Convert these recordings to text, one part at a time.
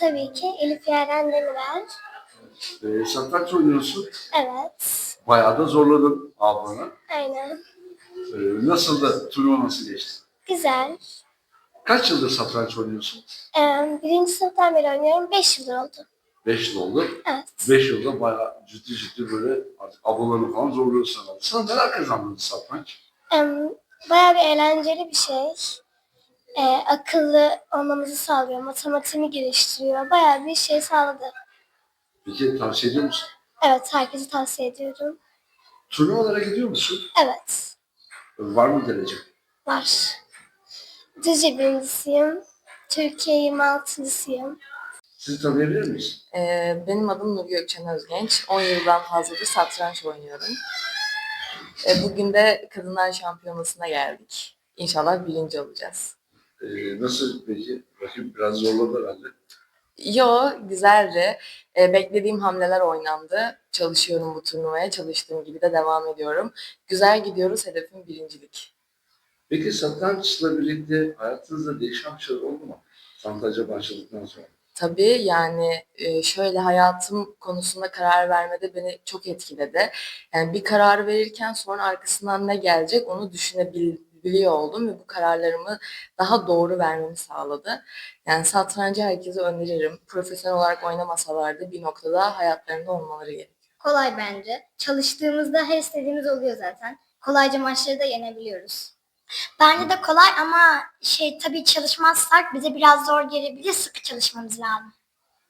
Tabii ki Elif Yaren Demirer. Ee, satranç oynuyorsun. Evet. Bayağı da zorladın ablanı. Aynen. Ee, nasıl da turnuva nasıl geçti? Güzel. Kaç yıldır satranç oynuyorsun? Ee, birinci sınıftan beri oynuyorum. Beş yıldır oldu. 5 yıl oldu. Evet. 5 yılda bayağı ciddi ciddi böyle artık ablalarını falan zorluyorsun. Sana neler kazandın satranç? Ee, bayağı bir eğlenceli bir şey. Ee, akıllı olmamızı sağlıyor. Matematiğimi geliştiriyor. Bayağı bir şey sağladı. Peki tavsiye ediyor musun? Evet. Herkese tavsiye ediyorum. Turnuvalara gidiyor musun? Evet. Var mı derece? Var. Düzce birincisiyim. Türkiye 26.sıyım. Sizi tanıyabilir miyiz? Ee, benim adım Nur Gökçen Özgenç. 10 yıldan fazladır satranç oynuyorum. Ee, bugün de Kadınlar Şampiyonası'na geldik. İnşallah birinci olacağız. Ee, nasıl peki? Rakip biraz zorladı herhalde. Yo, güzeldi. Ee, beklediğim hamleler oynandı. Çalışıyorum bu turnuvaya. Çalıştığım gibi de devam ediyorum. Güzel gidiyoruz. Hedefim birincilik. Peki satrançla birlikte hayatınızda değişen bir şey oldu mu? Satranca başladıktan sonra. Tabii yani e, şöyle hayatım konusunda karar vermede beni çok etkiledi. Yani bir karar verirken sonra arkasından ne gelecek onu düşünebiliyor oldum ve bu kararlarımı daha doğru vermemi sağladı. Yani satrancı herkese öneririm. Profesyonel olarak oynamasalar da bir noktada hayatlarında olmaları gerekiyor. Kolay bence. Çalıştığımızda her istediğimiz oluyor zaten. Kolayca maçları da yenebiliyoruz. Bence de kolay ama şey tabii çalışmazsak bize biraz zor gelebilir. Sıkı çalışmamız lazım.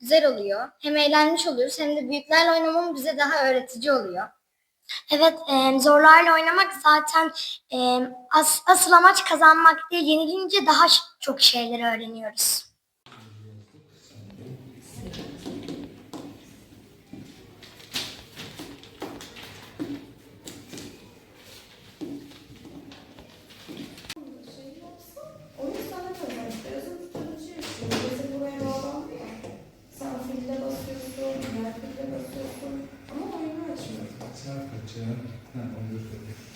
Güzel oluyor. Hem eğlenmiş oluyoruz hem de büyüklerle oynamamız bize daha öğretici oluyor. Evet, e, zorlarla oynamak zaten e, as- asıl amaç kazanmak değil. Yenilince daha çok şeyler öğreniyoruz. ya. Ha, onu göstereyim.